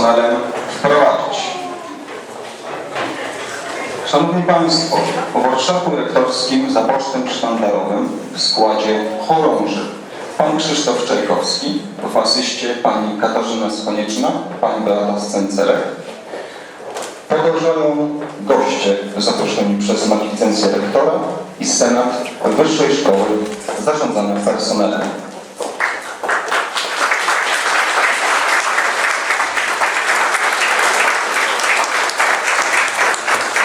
personelem wprowadzić. Szanowni Państwo, po Warszawu rektorskim za pocztem sztandarowym w składzie chorąży Pan Krzysztof Czajkowski, w asyście Pani Katarzyna Skonieczna, Pani Beata Scencerek. Podążają goście zaproszeni przez magnificencję rektora i senat Wyższej Szkoły zarządzane personelem.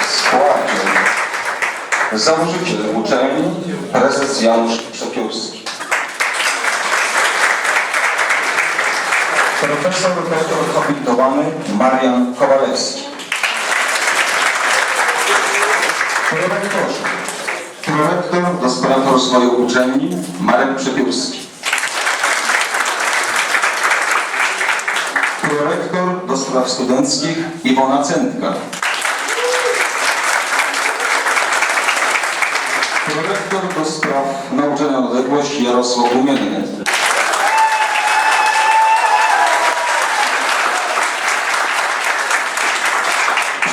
W składzie założyciel uczelni prezes Janusz Przepiórski. Profesor doktor habilitowany Marian Kowalewski. Prorektorzy. Prorektor do spraw rozwoju uczelni Marek Przepiórski. Prorektor do spraw studenckich Iwona Cętka. Prorektor do spraw nauczania na odległość Jarosław Gumienny.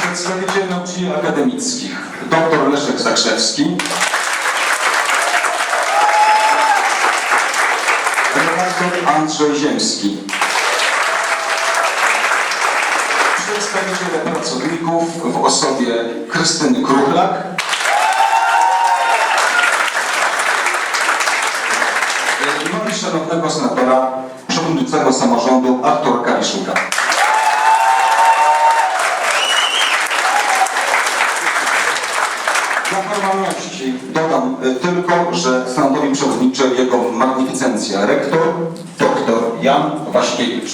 Przedstawiciel nauczycieli akademickich dr Leszek Zakrzewski. Redaktor Andrzej Ziemski. Przedstawiciele pracowników w osobie Krystyny Kruchlak. Senatora, przewodniczącego samorządu Artura Kawiszuka. Dla formalności dodam y, tylko, że stanowi przewodniczy jego magnificencja rektor dr Jan Waśkiewicz.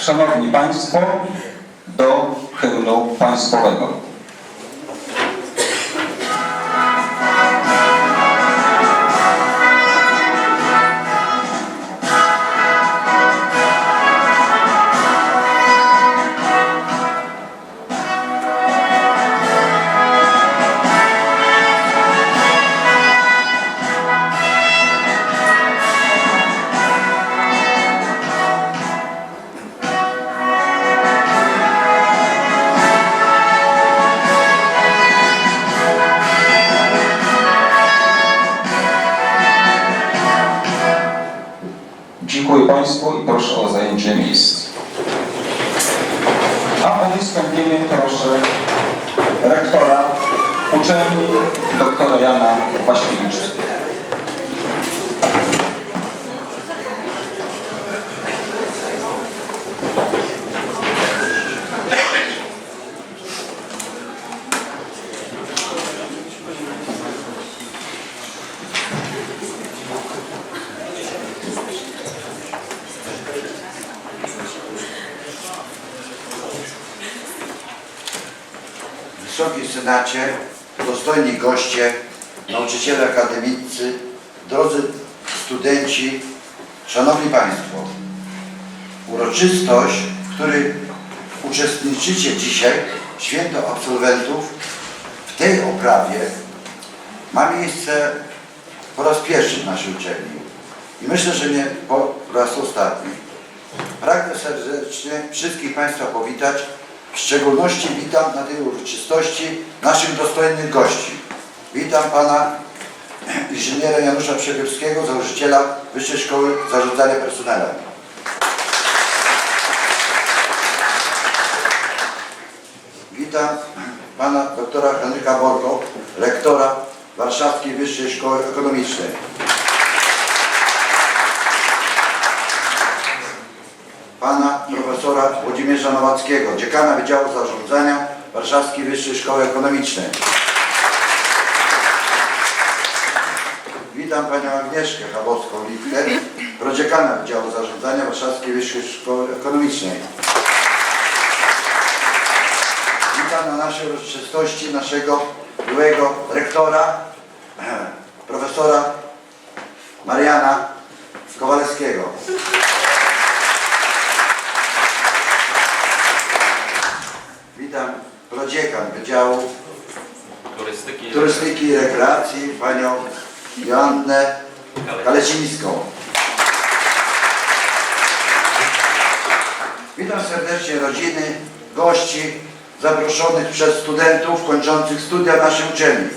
Szanowni Państwo, do hymnu państwowego. Uczelni doktora Jana Waśkiewicza. Wysoki Senacie, dostojni goście, nauczyciele akademicy, drodzy studenci, Szanowni Państwo, uroczystość, w której uczestniczycie dzisiaj, święto absolwentów, w tej oprawie ma miejsce po raz pierwszy w naszej uczelni i myślę, że nie po raz ostatni. Pragnę serdecznie wszystkich Państwa powitać, w szczególności witam na tej uroczystości naszych dostojnych gości. Witam Pana inżyniera Janusza Przepiórskiego, założyciela Wyższej Szkoły Zarządzania Personelem. Witam Pana doktora Henryka Borko, lektora Warszawskiej Wyższej Szkoły Ekonomicznej. pana profesora Włodzimierza Nowackiego, dziekana Wydziału Zarządzania Warszawskiej Wyższej Szkoły Ekonomicznej. Witam panią Agnieszkę Chabowską-Litkę, prodziekana Wydziału Zarządzania Warszawskiej Wyższej Szkoły Ekonomicznej. Witam na naszej uroczystości naszego byłego rektora, profesora Mariana Kowalewskiego. Witam prodziekan Wydziału turystyki. Turystyki i Rekreacji, panią Joannę Kalecińską. Witam serdecznie rodziny, gości zaproszonych przez studentów kończących studia naszej uczelni.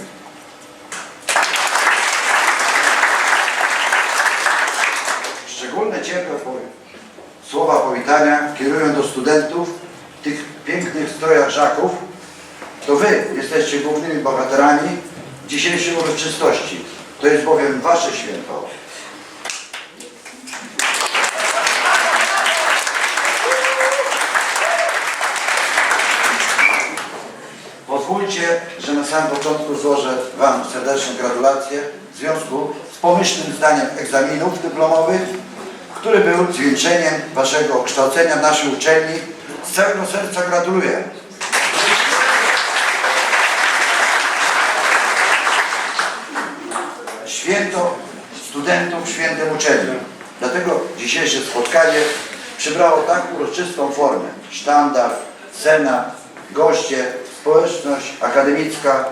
Szczególne ciepłe powie- słowa powitania kieruję do studentów w tych pięknych strojach żaków. To Wy jesteście głównymi bohaterami dzisiejszej uroczystości. To jest bowiem Wasze święto. Pozwólcie, że na samym początku złożę Wam serdeczne gratulacje w związku z pomyślnym zdaniem egzaminów dyplomowych, który był zwieńczeniem Waszego kształcenia w naszej uczelni. Z całego serca gratuluję. Święto studentów, świętem uczelni. Dlatego dzisiejsze spotkanie przybrało tak uroczystą formę. Sztandar, senat, goście, społeczność akademicka.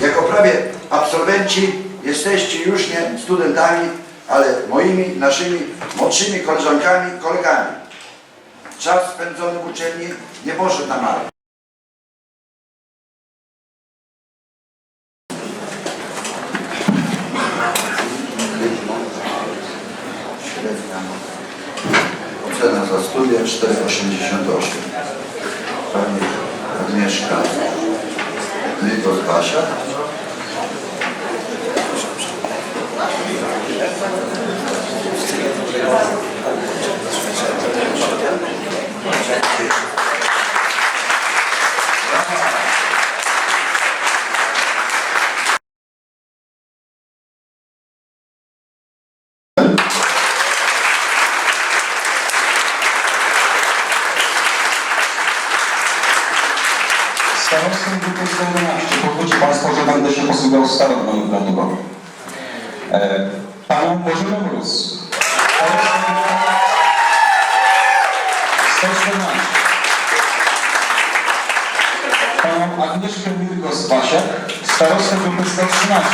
Jako prawie absolwenci jesteście już nie studentami, ale moimi, naszymi młodszymi koleżankami, kolegami. Czas spędzony w uczelni nie poszedł na. Studia 4,88. Pani Agnieszka Nykos Starostą grupy 111. Pozwólcie Państwo, że będę się posługiwał starą nomenklaturą. E, Panią Bożenę grupy 114. Panią Agnieszkę Mirgos-Wasiak. Starostę grupy 113.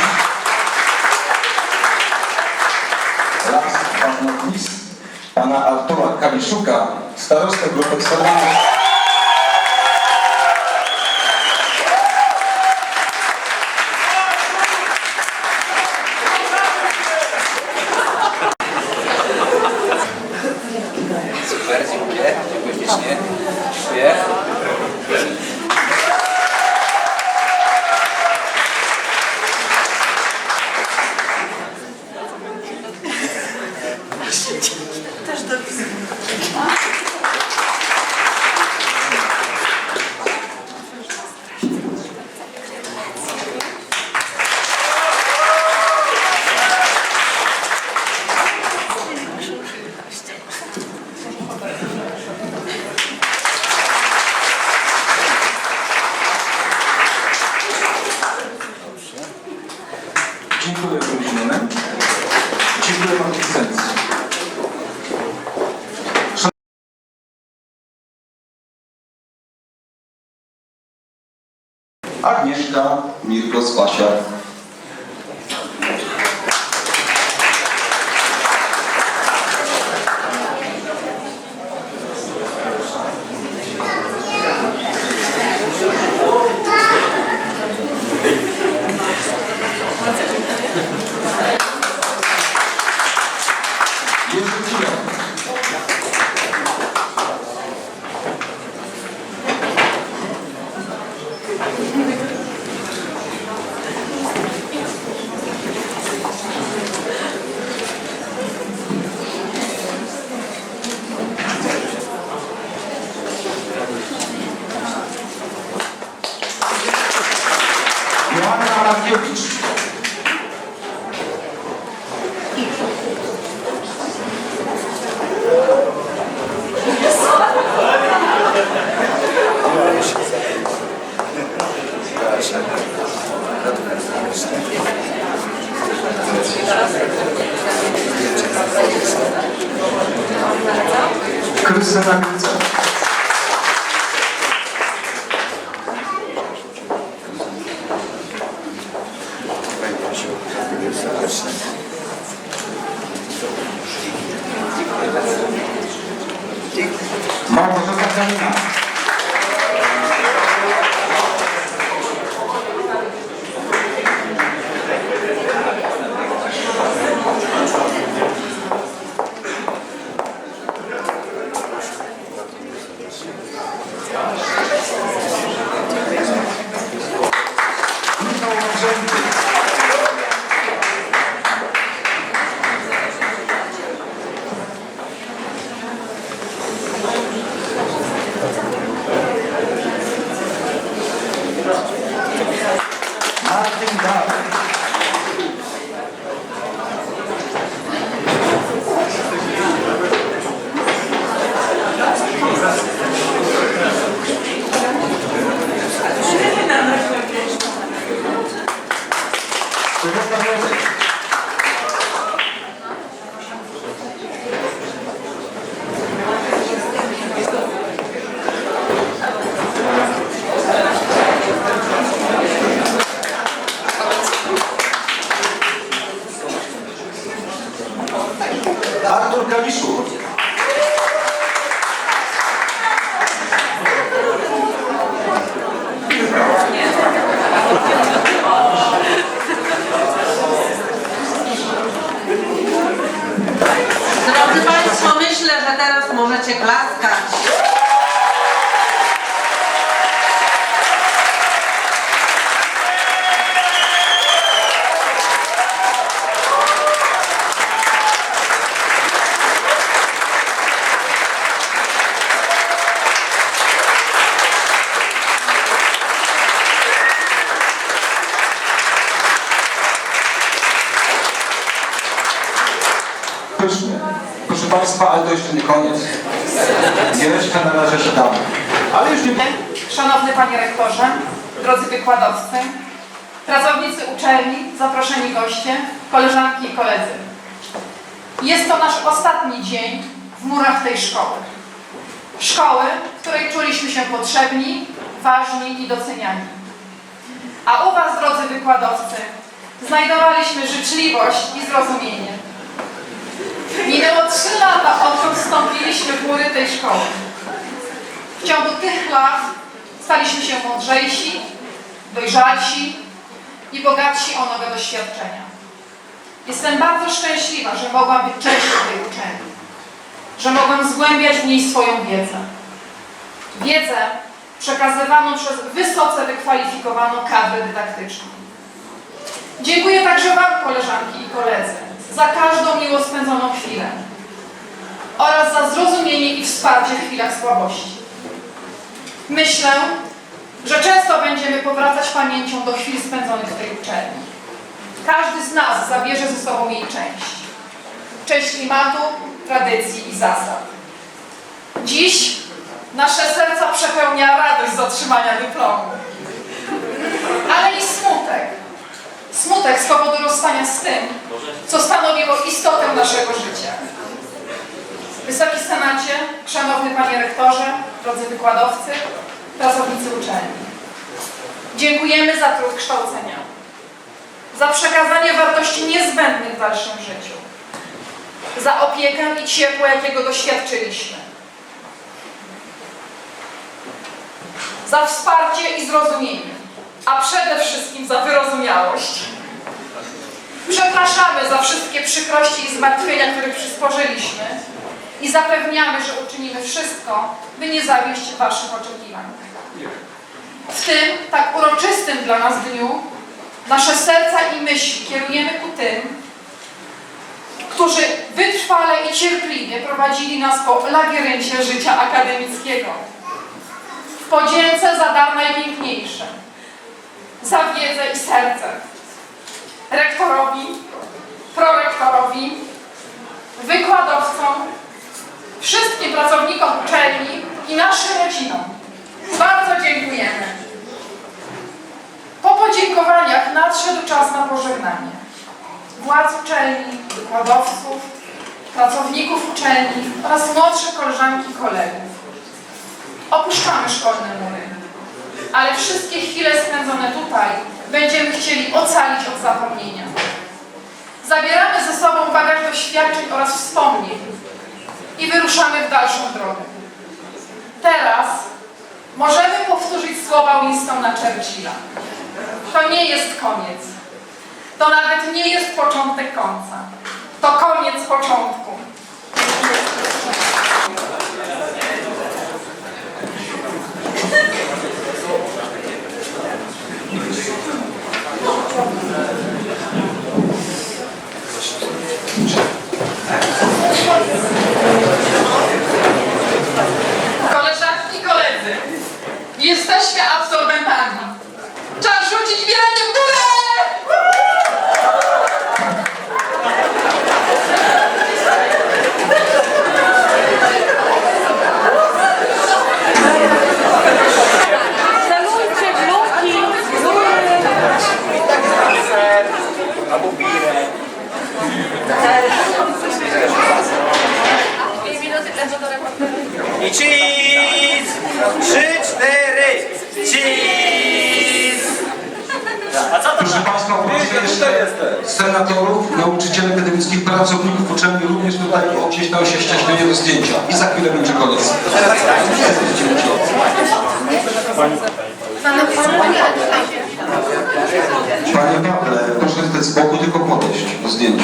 Last but not least, Pana Artura Kaliszuka. Starostę grupy 112. maravilha, 20 Мама Казанина. Państwa, ale to jeszcze nie koniec. Jeszcze na razie czytamy. Ale już nie... Szanowny Panie Rektorze, drodzy wykładowcy, pracownicy uczelni, zaproszeni goście, koleżanki i koledzy. Jest to nasz ostatni dzień w murach tej szkoły. Szkoły, w której czuliśmy się potrzebni, ważni i doceniani. A u Was, drodzy wykładowcy, znajdowaliśmy życzliwość i zrozumienie. Minęło trzy lata, odkąd wstąpiliśmy w mury tej szkoły. W ciągu tych lat staliśmy się mądrzejsi, dojrzalsi i bogatsi o nowe doświadczenia. Jestem bardzo szczęśliwa, że mogłam być częścią tej uczelni, że mogłam zgłębiać w niej swoją wiedzę. Wiedzę przekazywaną przez wysoce wykwalifikowaną kadrę dydaktyczną. Dziękuję także Wam, koleżanki i koledzy, za każdą miło spędzoną chwilę oraz za zrozumienie i wsparcie w chwilach słabości. Myślę, że często będziemy powracać pamięcią do chwil spędzonych w tej uczelni. Każdy z nas zabierze ze sobą jej część. Część klimatu, tradycji i zasad. Dziś nasze serca przepełnia radość z otrzymania dyplomu. Ale i smutek. Smutek z powodu rozstania z tym, co stanowiło istotę naszego życia. Wysoki Senacie, Szanowny Panie Rektorze, drodzy wykładowcy, pracownicy uczelni. Dziękujemy za trud kształcenia, za przekazanie wartości niezbędnych w dalszym życiu, za opiekę i ciepło, jakiego doświadczyliśmy, za wsparcie i zrozumienie, a przede wszystkim za wyrozumiałość. Przepraszamy za wszystkie przykrości i zmartwienia, których przysporzyliśmy i zapewniamy, że uczynimy wszystko, by nie zawieść Waszych oczekiwań. W tym tak uroczystym dla nas dniu nasze serca i myśli kierujemy ku tym, którzy wytrwale i cierpliwie prowadzili nas po labiryncie życia akademickiego. W podzięce za dar najpiękniejszy, za wiedzę i serce. Rektorowi, prorektorowi, wykładowcom, wszystkim pracownikom uczelni i naszym rodzinom. Bardzo dziękujemy. Po podziękowaniach nadszedł czas na pożegnanie. Władz uczelni, wykładowców, pracowników uczelni oraz młodszych koleżanki i kolegów. Opuszczamy szkolne mury, ale wszystkie chwile spędzone tutaj będziemy chcieli ocalić od zapomnienia. Zabieramy ze sobą bagaż doświadczeń oraz wspomnień i wyruszamy w dalszą drogę. Teraz możemy powtórzyć słowa Winstona Churchilla. To nie jest koniec. To nawet nie jest początek końca. To koniec początku. Senatorów, nauczycieli akademickich, pracowników uczelni również tutaj gdzieś tam się ścieżkę do zdjęcia. I za chwilę będzie koniec. Panie Pawle, proszę tutaj z boku tylko podejść do zdjęcia.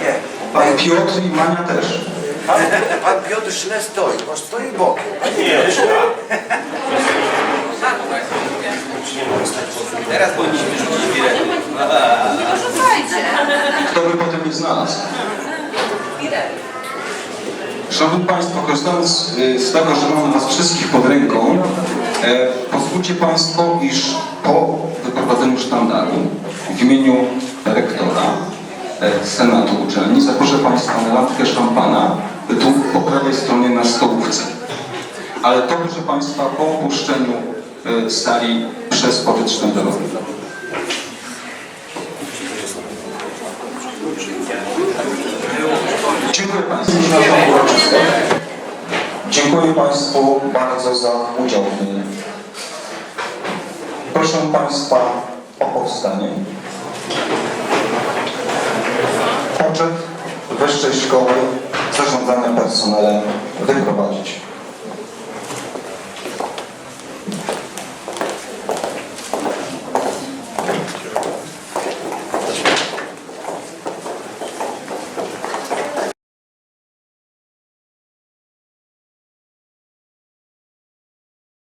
Nie, Pan Piotr i Mania też. pan, pan Piotr źle stoi, bo stoi bokiem. Teraz powinniśmy rzucić birę. Kto by potem nie znalazł? Szanowni Państwo, korzystając y, z tego, że mamy Was wszystkich pod ręką, e, pozwólcie Państwo, iż po wyprowadzeniu sztandaru w imieniu rektora e, Senatu Uczelni zaproszę Państwa na lampkę szampana tu po prawej stronie na stołówce. Ale to, proszę Państwa, po opuszczeniu e, sali przez pobyt sztandarowy. Dziękuję Państwu. Dziękuję Państwu bardzo za udział w niej. Proszę Państwa o powstanie. Poczet Wyższej Szkoły Zarządzania Personelem wyprowadzić.